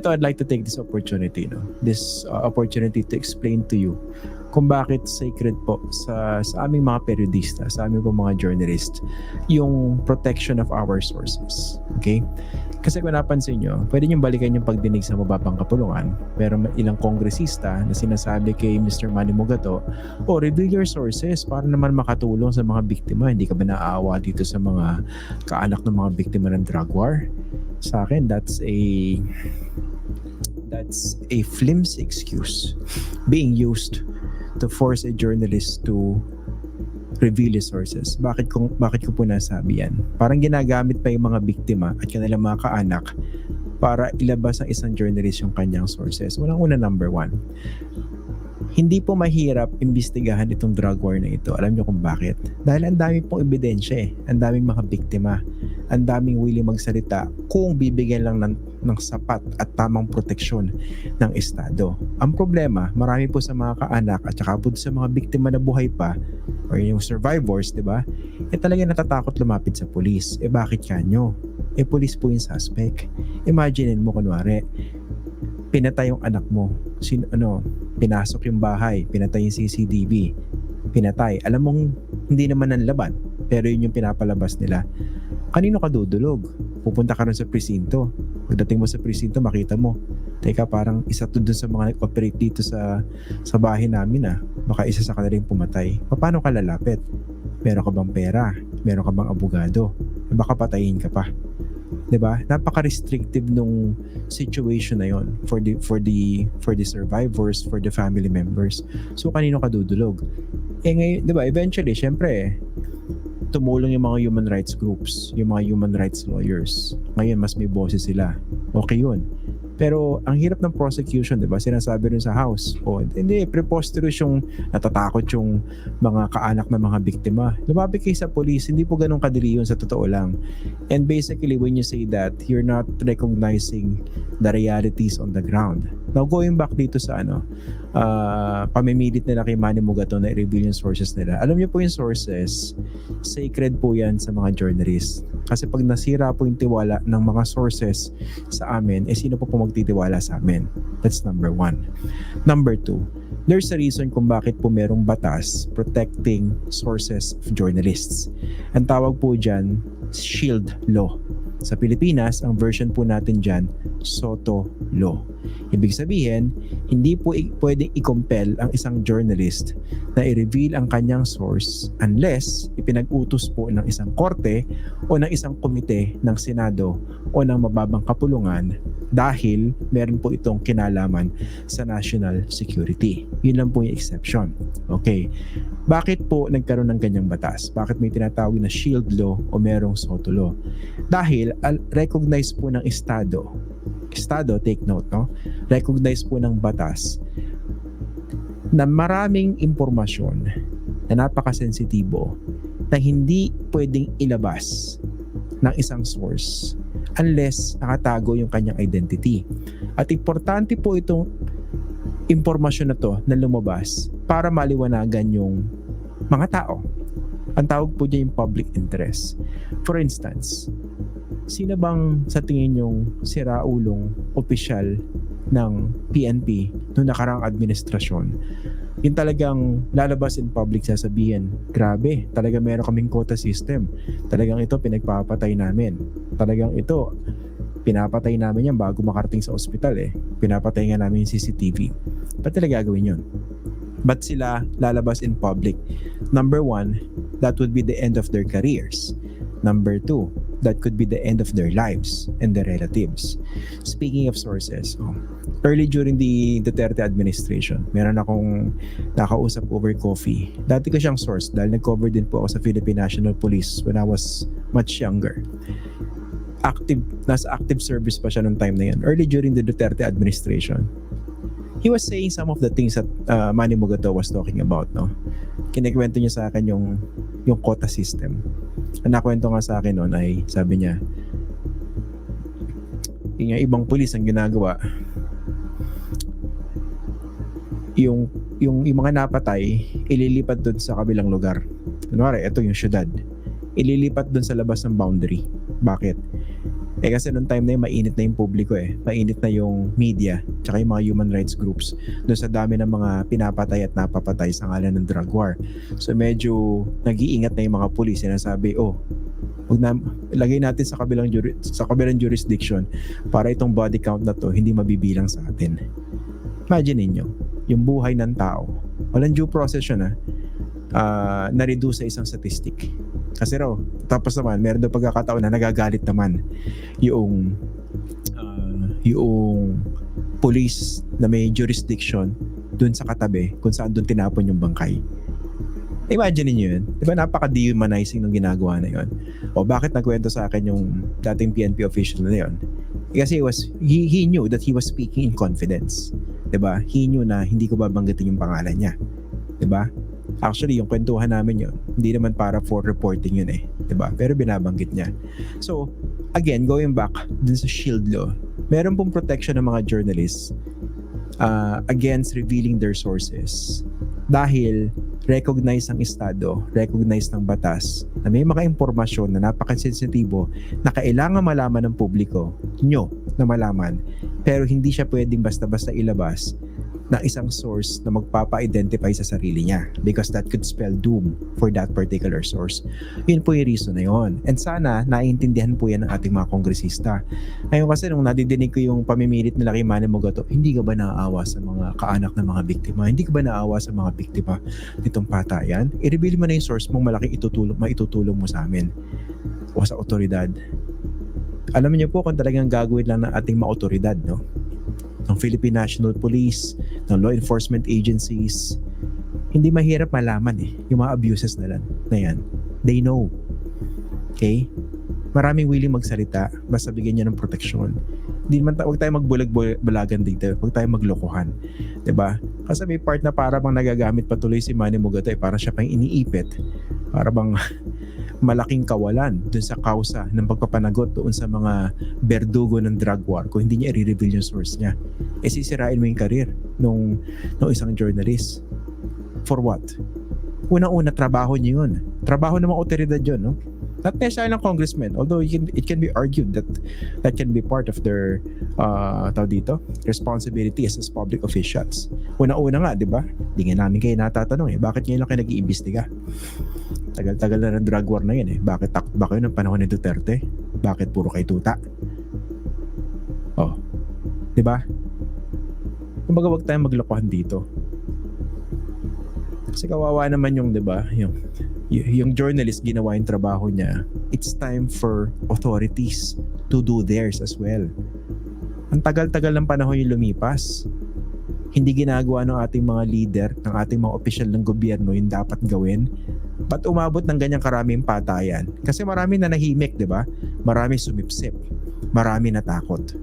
Ito, I'd like to take this opportunity, no? This uh, opportunity to explain to you kung bakit sacred po sa, sa aming mga periodista, sa aming po mga journalist, yung protection of our sources. Okay? Kasi kung napansin nyo, pwede nyo balikan yung pagdinig sa mababang kapulungan, pero may ilang kongresista na sinasabi kay Mr. Manny Mugato, oh, reveal your sources para naman makatulong sa mga biktima. Hindi ka ba naaawa dito sa mga kaanak ng mga biktima ng drug war? Sa akin, that's a that's a flimsy excuse being used to force a journalist to reveal his sources. Bakit ko, bakit ko po nasabi yan? Parang ginagamit pa yung mga biktima at kanilang mga kaanak para ilabas ng isang journalist yung kanyang sources. Unang-una, number one, hindi po mahirap imbestigahan itong drug war na ito. Alam niyo kung bakit? Dahil ang dami pong ebidensya eh. Ang daming mga biktima. Ang daming willing magsalita kung bibigyan lang ng, ng sapat at tamang proteksyon ng Estado. Ang problema, marami po sa mga kaanak at saka po sa mga biktima na buhay pa or yung survivors, di ba? Eh talaga natatakot lumapit sa pulis. Eh bakit kanyo? Eh pulis po yung suspect. Imagine mo kunwari, pinatay yung anak mo. Sin, ano, pinasok yung bahay, pinatay yung CCTV, pinatay. Alam mong hindi naman ang laban, pero yun yung pinapalabas nila. Kanino ka dudulog? Pupunta ka rin sa presinto. Pagdating mo sa presinto, makita mo, teka parang isa to dun sa mga nag-operate dito sa sa bahay namin ah. Baka isa sa kanila yung pumatay. Paano ka lalapit? Meron ka bang pera? Meron ka bang abogado? Baka patayin ka pa. 'di ba? Napaka-restrictive nung situation na 'yon for the for the for the survivors, for the family members. So kanino ka dudulog? Eh ngayon, 'di ba? Eventually, syempre, tumulong yung mga human rights groups, yung mga human rights lawyers. Ngayon, mas may boses sila. Okay yun. Pero ang hirap ng prosecution, 'di ba? Sinasabi rin sa house, oh, hindi preposterous yung natatakot yung mga kaanak ng mga biktima. Lumapit kayo sa police, hindi po ganun kadali yun sa totoo lang. And basically when you say that, you're not recognizing the realities on the ground. Now going back dito sa ano, uh, pamimilit nila kay Manny Mugato na i-reveal yung sources nila. Alam niyo po yung sources, sacred po yan sa mga journalists. Kasi pag nasira po yung tiwala ng mga sources sa amin, eh sino po po magtitiwala sa amin? That's number one. Number two, there's a reason kung bakit po merong batas protecting sources of journalists. Ang tawag po dyan, shield law. Sa Pilipinas, ang version po natin dyan, SOTO law. Ibig sabihin, hindi po i- pwedeng i-compel ang isang journalist na i-reveal ang kanyang source unless ipinag-utos po ng isang korte o ng isang komite ng Senado o ng mababang kapulungan dahil meron po itong kinalaman sa national security. Yun lang po yung exception. Okay. Bakit po nagkaroon ng ganyang batas? Bakit may tinatawag na shield law o merong SOTO law? Dahil recognize po ng Estado, Estado, take note, no? Recognize po ng batas na maraming impormasyon na napakasensitibo na hindi pwedeng ilabas ng isang source unless nakatago yung kanyang identity. At importante po itong impormasyon na to na lumabas para maliwanagan yung mga tao. Ang tawag po dyan yung public interest. For instance, sino bang sa tingin yung siraulong opisyal ng PNP noong nakarang administrasyon? Yung talagang lalabas in public sasabihin, grabe, talaga meron kaming quota system. Talagang ito pinagpapatay namin. Talagang ito, pinapatay namin yan bago makarating sa ospital eh. Pinapatay nga namin yung CCTV. Ba't talaga gagawin yun? Ba't sila lalabas in public? Number one, that would be the end of their careers. Number two, that could be the end of their lives and their relatives. Speaking of sources, oh, early during the Duterte administration, meron akong nakausap over coffee. Dati ko siyang source dahil nag-cover din po ako sa Philippine National Police when I was much younger. Active, nasa active service pa siya noong time na yun. Early during the Duterte administration. He was saying some of the things that uh, Manny Mugato was talking about, no? Kinikwento niya sa akin yung yung quota system. Ang nakwento nga sa akin noon ay sabi niya, yung ibang pulis ang ginagawa, yung yung, yung mga napatay, ililipat doon sa kabilang lugar. Kunwari, ito yung syudad. Ililipat doon sa labas ng boundary. Bakit? Eh kasi noong time na yun, mainit na yung publiko eh. Mainit na yung media, tsaka yung mga human rights groups. Doon sa dami ng mga pinapatay at napapatay sa ngalan ng drug war. So medyo nag-iingat na yung mga pulis. Sinasabi, oh, wag na, ilagay natin sa kabilang, juri, sa kabilang jurisdiction para itong body count na to hindi mabibilang sa atin. Imagine ninyo, yung buhay ng tao. Walang due process yun ah. Uh, na-reduce sa isang statistic. Kasi raw, tapos naman, meron daw pagkakataon na nagagalit naman yung uh, yung police na may jurisdiction dun sa katabi kung saan dun tinapon yung bangkay. Imagine niyo yun. Di ba napaka-dehumanizing ng ginagawa na yun? O bakit nagkwento sa akin yung dating PNP official na yun? Kasi he, was, he, he knew that he was speaking in confidence. Di ba? He knew na hindi ko babanggitin yung pangalan niya. Di ba? Actually, yung kwentuhan namin yun, hindi naman para for reporting yun eh. ba diba? Pero binabanggit niya. So, again, going back dun sa shield law, meron pong protection ng mga journalists uh, against revealing their sources. Dahil recognize ng Estado, recognize ng batas na may mga impormasyon na napakasensitibo na kailangan malaman ng publiko, nyo na malaman, pero hindi siya pwedeng basta-basta ilabas ng isang source na magpapa-identify sa sarili niya because that could spell doom for that particular source. Yun po yung reason na yun. And sana naiintindihan po yan ng ating mga kongresista. Ngayon kasi nung nadidinig ko yung pamimilit nila kay Manny Mogato, hindi ka ba naaawa sa mga kaanak ng mga biktima? Hindi ka ba naaawa sa mga biktima nitong patayan? I-reveal mo na yung source mong malaking itutulong, maitutulong mo sa amin o sa otoridad. Alam niyo po kung talagang gagawin lang ng ating mga otoridad, no? Ng Philippine National Police, ng law enforcement agencies, hindi mahirap malaman eh, yung mga abuses na, lang, na yan. They know. Okay? Maraming willing magsalita, basta bigyan niya ng proteksyon. Hindi man ta- wag tayo magbulag-bulagan dito, wag tayo maglokohan. 'Di ba? Kasi may part na para bang nagagamit patuloy si Manny Mugato, eh, para siya pang iniipit. Para bang malaking kawalan dun sa kausa ng pagpapanagot doon sa mga berdugo ng drug war kung hindi niya i-reveal yung source niya. Eh sisirain mo yung career nung, nung isang journalist. For what? Una-una, trabaho niyo yun. Trabaho ng mga otoridad yun, no? Not necessarily ng congressmen, although it can, it can be argued that that can be part of their uh, tawag dito, responsibility as public officials. Una-una nga, di ba? Hindi nga namin kayo natatanong eh, bakit ngayon lang kayo nag-iimbestiga? Tagal-tagal na ng drug war na yun eh. Bakit takot ba kayo ng panahon ni Duterte? Bakit puro kay tuta? Oh. 'Di ba? Kumbaga wag tayong maglokohan dito. Kasi kawawa naman yung 'di ba, yung yung journalist ginawa yung trabaho niya. It's time for authorities to do theirs as well. Ang tagal-tagal ng panahon yung lumipas hindi ginagawa ng ating mga leader, ng ating mga opisyal ng gobyerno yung dapat gawin Ba't umabot ng ganyang karaming patayan? Kasi marami na nahimik, di ba? Marami sumipsip. Marami natakot.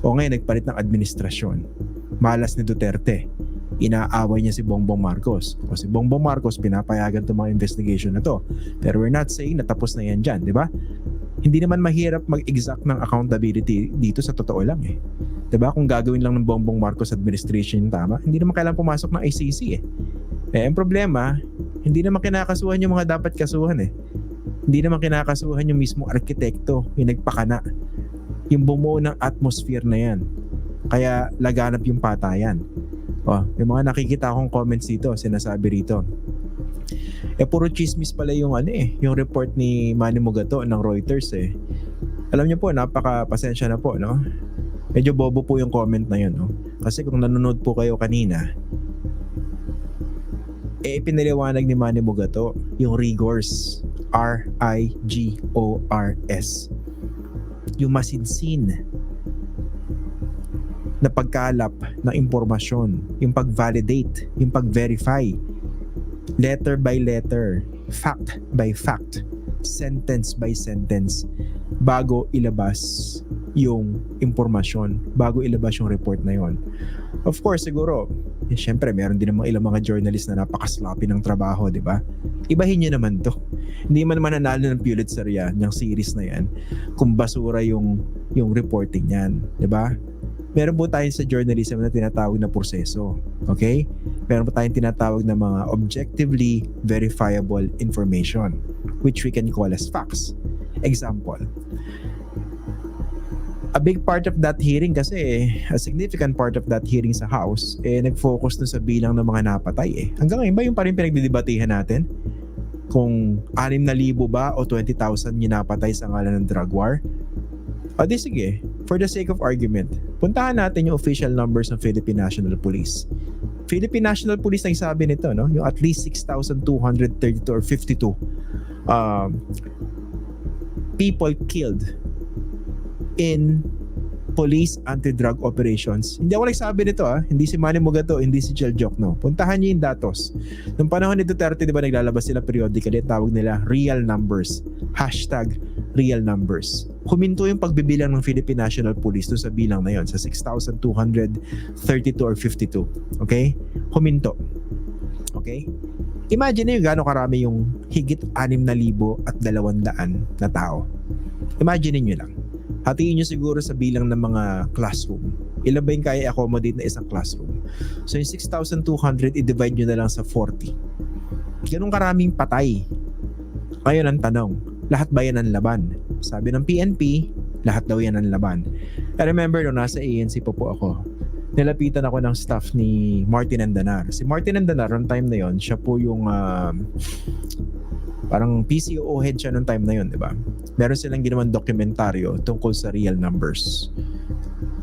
O ngayon, nagpalit ng administrasyon. Malas ni Duterte. Inaaway niya si Bongbong Marcos. O si Bongbong Marcos, pinapayagan itong mga investigation na to. Pero we're not saying na tapos na yan dyan, di ba? Hindi naman mahirap mag-exact ng accountability dito sa totoo lang eh. 'Di ba? Kung gagawin lang ng Bongbong Marcos administration tama, hindi naman kailangan pumasok ng ICC eh. Eh, ang problema, hindi naman kinakasuhan yung mga dapat kasuhan eh. Hindi naman kinakasuhan yung mismo arkitekto, yung nagpakana. Yung bumuo ng atmosphere na yan. Kaya laganap yung patayan. Oh, yung mga nakikita akong comments dito, sinasabi rito. Eh puro chismis pala yung ano eh, yung report ni Manny Mugato ng Reuters eh. Alam niyo po, napaka pasensya na po, no? Medyo bobo po yung comment na yun, no? Kasi kung nanonood po kayo kanina, eh pinaliwanag ni Manny Mugato yung rigors R-I-G-O-R-S yung masinsin na pagkalap ng impormasyon yung pag-validate yung pag-verify letter by letter fact by fact sentence by sentence bago ilabas yung impormasyon bago ilabas yung report na yon. Of course, siguro, eh, syempre, meron din namang ilang mga journalist na napakasloppy ng trabaho, di ba? Ibahin niyo naman to. Hindi man mananalo ng Pulitzer yan, yung series na yan, kung basura yung, yung reporting yan, di ba? Meron po tayo sa journalism na tinatawag na proseso. Okay? Meron po tayong tinatawag na mga objectively verifiable information which we can call as facts. Example, a big part of that hearing kasi a significant part of that hearing sa House eh nag-focus dun sa bilang ng mga napatay eh. Hanggang ngayon ba yung pa rin pinagdidebatehan natin? Kung 6,000 ba o 20,000 yung napatay sa ngalan ng drug war? O di sige, for the sake of argument, puntahan natin yung official numbers ng Philippine National Police. Philippine National Police nagsabi nito, no? Yung at least 6,232 or 52 um, people killed in police anti-drug operations. Hindi ako nagsabi nito ah. Hindi si Manny Mugato, hindi si Chel no. Puntahan niyo yung datos. Nung panahon ni Duterte, di ba naglalabas sila periodically, tawag nila real numbers. Hashtag real numbers. Huminto yung pagbibilang ng Philippine National Police doon sa bilang na yon sa 6,232 or 52. Okay? Huminto. Okay? Imagine niyo gaano karami yung higit 6,000 at 200 na tao. Imagine niyo lang. Hatiin nyo siguro sa bilang ng mga classroom. Ilan ba yung kaya accommodate na isang classroom? So yung 6,200, i-divide nyo na lang sa 40. Ganun karaming patay. Ngayon ang tanong, lahat ba yan ang laban? Sabi ng PNP, lahat daw yan ang laban. I remember nung nasa ANC po po ako, nilapitan ako ng staff ni Martin Andanar. Si Martin Andanar, on time na yon siya po yung uh, parang PCO head siya nung time na yon, di ba? Meron silang ginawang dokumentaryo tungkol sa real numbers.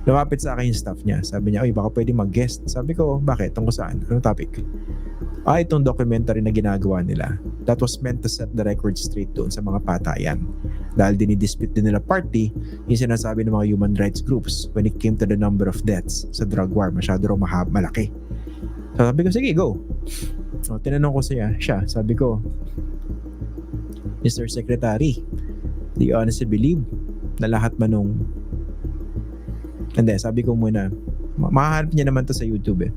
Lumapit sa akin yung staff niya. Sabi niya, oy, baka pwede mag-guest. Sabi ko, bakit? Tungkol saan? Anong topic? Ah, itong documentary na ginagawa nila. That was meant to set the record straight doon sa mga patayan. Dahil dinidispute din nila party yung sinasabi ng mga human rights groups when it came to the number of deaths sa drug war. Masyado raw mahab, malaki. So sabi ko, sige, go. So, tinanong ko siya, siya, sabi ko, Mr. Secretary, do you honestly believe na lahat ba nung hindi, sabi ko muna, ma- mahahanap niya naman to sa YouTube eh.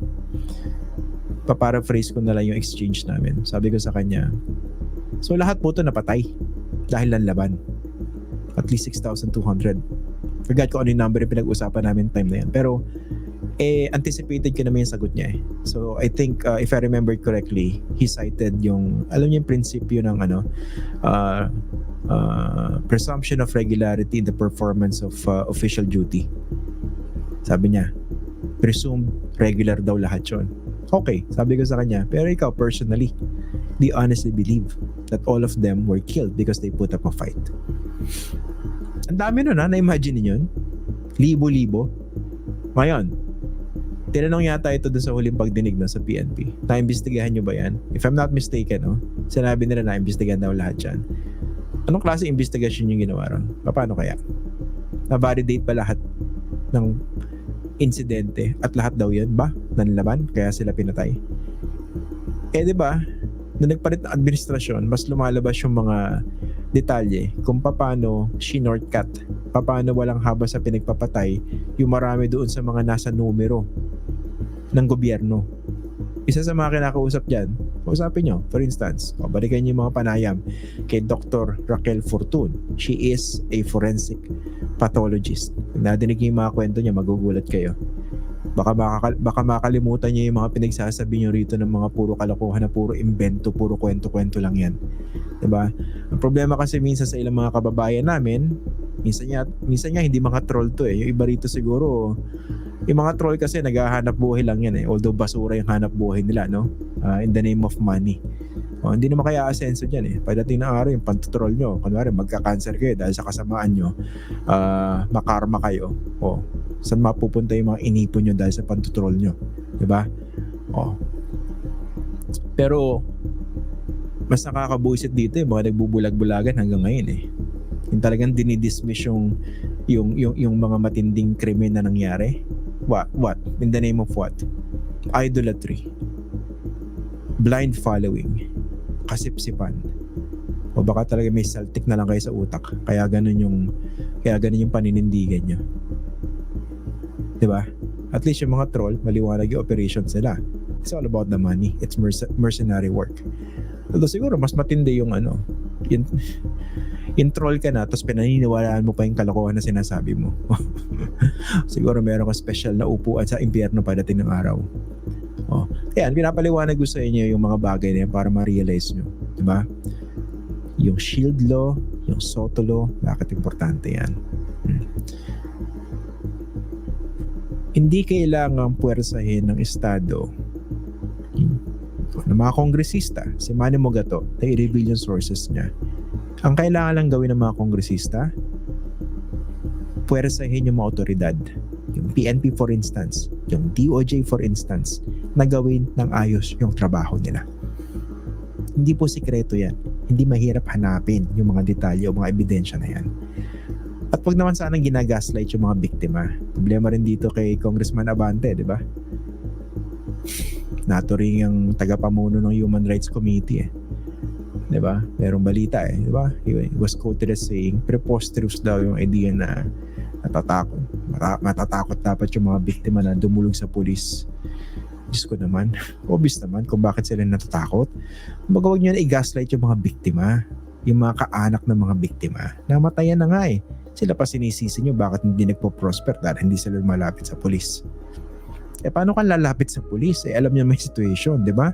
Paparaphrase ko na lang yung exchange namin. Sabi ko sa kanya, so lahat po to napatay dahil lang laban. At least 6,200. Forgot ko ano yung number yung pinag-usapan namin time na yan. Pero, eh, anticipated ko naman yung sagot niya eh. So, I think, uh, if I remember correctly, he cited yung, alam niyo yung prinsipyo ng ano, uh, uh, presumption of regularity in the performance of uh, official duty. Sabi niya, presumed regular daw lahat yon. Okay, sabi ko sa kanya, pero ikaw personally, do honestly believe that all of them were killed because they put up a fight? Ang dami nun ha, na-imagine yun? Libo-libo. Ngayon, tinanong yata ito dun sa huling pagdinig na sa PNP. Na-imbestigahan nyo ba yan? If I'm not mistaken, no? sinabi nila na-imbestigahan daw lahat yan. Anong klase investigation yung ginawa ron? Paano kaya? Na-validate pa lahat ng insidente at lahat daw yun ba nanlaban kaya sila pinatay eh di ba na nagpalit ng administrasyon mas lumalabas yung mga detalye kung paano shinortcut paano walang haba sa pinagpapatay yung marami doon sa mga nasa numero ng gobyerno isa sa mga kinakausap dyan kausapin nyo for instance o balikan nyo yung mga panayam kay Dr. Raquel Fortun she is a forensic pathologist. Pag nadinig niyo yung mga kwento niya, magugulat kayo. Baka, makakal- baka makalimutan niyo yung mga pinagsasabi niyo rito ng mga puro kalokohan na puro invento, puro kwento-kwento lang yan. ba? Ang problema kasi minsan sa ilang mga kababayan namin, minsan niya, minsan niya hindi mga troll to eh. Yung iba rito siguro, yung mga troll kasi naghahanap buhay lang yan eh. Although basura yung hanap buhay nila, no? Uh, in the name of money. O, hindi naman kaya asenso dyan eh. Pagdating ng araw, yung pantutrol nyo, kunwari magka-cancer kayo dahil sa kasamaan nyo, uh, makarma kayo. O, saan mapupunta yung mga inipon nyo dahil sa pantutrol nyo? ba? Diba? O. Pero, mas nakakabuisit dito yung mga nagbubulag-bulagan hanggang ngayon eh. Yung talagang dinidismiss yung, yung, yung, yung mga matinding krimen na nangyari. What? What? In the name of what? Idolatry. Blind following. Kasipsipan. O baka talaga may saltik na lang kayo sa utak. Kaya ganun yung kaya ganun yung paninindigan nyo. 'Di ba? At least yung mga troll, maliwanag yung operations nila. It's all about the money. It's merc- mercenary work. Although siguro mas matindi yung ano, yung, yung troll ka na tapos pinaniniwalaan mo pa yung kalokohan na sinasabi mo. siguro meron ka special na upuan sa impyerno pagdating ng araw. Oh. Kaya pinapaliwanag ko sa inyo yung mga bagay na yan para ma-realize nyo. Di ba? Yung shield law, yung SOTO law, bakit importante yan? Hindi kailangang puwersahin ng Estado ng mga kongresista, si Manny Mogato, i-reveal yung sources niya. Ang kailangan lang gawin ng mga kongresista, puwersahin yung mga otoridad. Yung PNP for instance, yung DOJ for instance, na gawin ng ayos yung trabaho nila. Hindi po sikreto yan. Hindi mahirap hanapin yung mga detalye o mga ebidensya na yan. At wag naman sanang ginagaslight yung mga biktima. Problema rin dito kay Congressman Abante, di ba? Nato rin yung tagapamuno ng Human Rights Committee eh. 'Di ba? Merong balita eh, 'di ba? He was quoted as saying preposterous daw yung idea na natatakot. Mata- matatakot dapat yung mga biktima na dumulog sa pulis. Diyos ko naman. Obvious naman kung bakit sila natatakot. Kumbaga huwag nyo na i-gaslight yung mga biktima. Yung mga kaanak ng mga biktima. Namatayan na nga eh. Sila pa sinisisi nyo bakit hindi nagpo-prosper dahil hindi sila malapit sa pulis. Eh paano ka lalapit sa pulis? Eh alam niya may situation, 'di ba?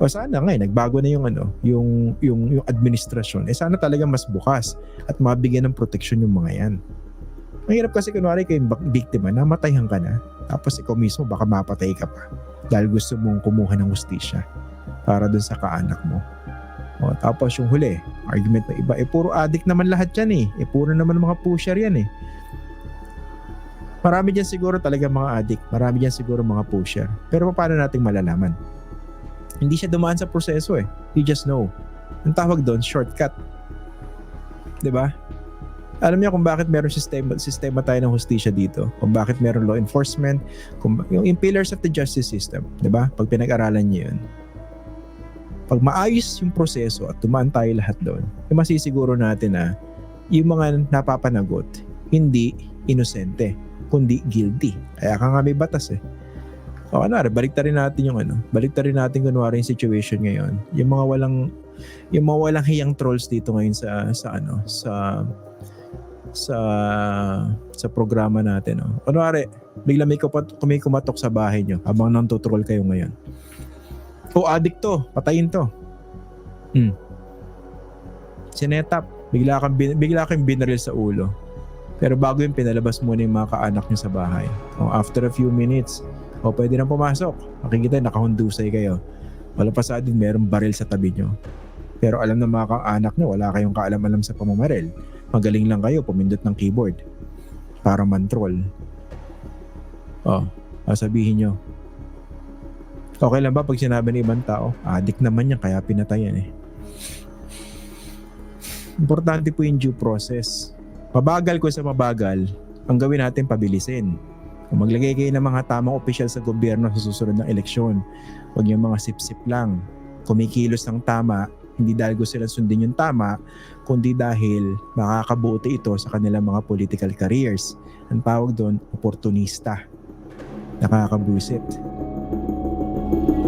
O sana nga eh, nagbago na yung ano, yung yung yung administrasyon. Eh sana talaga mas bukas at mabigyan ng proteksyon yung mga 'yan. Mahirap kasi kunwari kayong biktima, namatayan ka na. Tapos ikaw mismo baka mapatay ka pa dahil gusto mong kumuha ng hustisya para dun sa kaanak mo. O, tapos yung huli, argument na iba, eh puro addict naman lahat yan eh. Eh puro naman mga pusher yan eh. Marami dyan siguro talaga mga addict. Marami dyan siguro mga pusher. Pero paano nating malalaman? Hindi siya dumaan sa proseso eh. You just know. Ang tawag doon, shortcut. ba? Alam niyo kung bakit meron sistema, sistema tayo ng hustisya dito. Kung bakit meron law enforcement. Kung, yung, yung pillars of the justice system. ba? Pag pinag-aralan niyo yun. Pag maayos yung proseso at tumaan tayo lahat doon, yung masisiguro natin na yung mga napapanagot, hindi inosente kundi guilty. Kaya ka nga may batas eh. O ano, balik rin natin yung ano, balik rin natin kunwari yung situation ngayon. Yung mga walang yung mga walang hiyang trolls dito ngayon sa sa ano, sa sa sa programa natin, no. Kunwari, bigla may kupat, may kumatok sa bahay nyo habang nanto-troll kayo ngayon. O addict to, patayin to. Hmm. Sinetap, bigla kang bin- bigla kang binaril sa ulo. Pero bago yung pinalabas muna yung mga kaanak nyo sa bahay. O after a few minutes, o pwede nang pumasok. Makikita, nakahundusay kayo. Wala pa sa din, merong baril sa tabi nyo. Pero alam ng mga kaanak nyo, wala kayong kaalam-alam sa pamamaril. Magaling lang kayo, pumindot ng keyboard. Para man-troll. O, sabihin nyo. Okay lang ba pag sinabi ng ibang tao? Adik naman yan, kaya pinatayan eh. Importante po yung due process mabagal ko sa mabagal, ang gawin natin pabilisin. Kung maglagay kayo ng mga tamang opisyal sa gobyerno sa susunod ng eleksyon, huwag yung mga sip-sip lang. Kumikilos ng tama, hindi dahil gusto silang sundin yung tama, kundi dahil makakabuti ito sa kanilang mga political careers. Ang tawag doon, oportunista. Nakakabusit. Thank you.